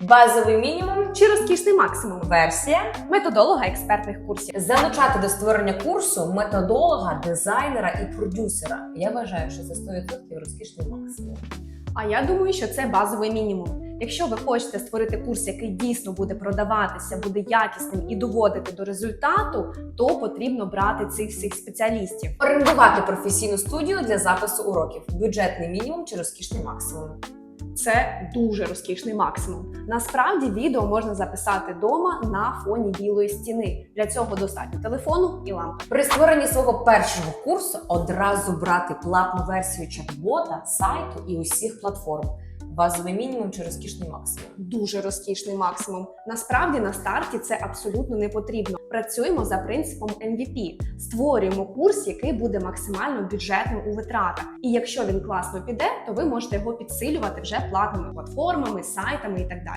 Базовий мінімум Чи розкішний максимум? версія. Методолога експертних курсів. Залучати до створення курсу методолога, дизайнера і продюсера. Я вважаю, що це 100% розкішний максимум. А я думаю, що це базовий мінімум. Якщо ви хочете створити курс, який дійсно буде продаватися, буде якісним і доводити до результату, то потрібно брати цих всіх спеціалістів. Орендувати професійну студію для запису уроків. Бюджетний мінімум чи розкішний максимум. Це дуже розкішний максимум. Насправді відео можна записати вдома на фоні білої стіни. Для цього достатньо телефону і лампи. При створенні свого першого курсу одразу брати платну версію чат-бота, сайту і усіх платформ. Базовий мінімум чи розкішний максимум. Дуже розкішний максимум. Насправді на старті це абсолютно не потрібно. Працюємо за принципом MVP. Створюємо курс, який буде максимально бюджетним у витратах. І якщо він класно піде, то ви можете його підсилювати вже платними платформами, сайтами і так далі.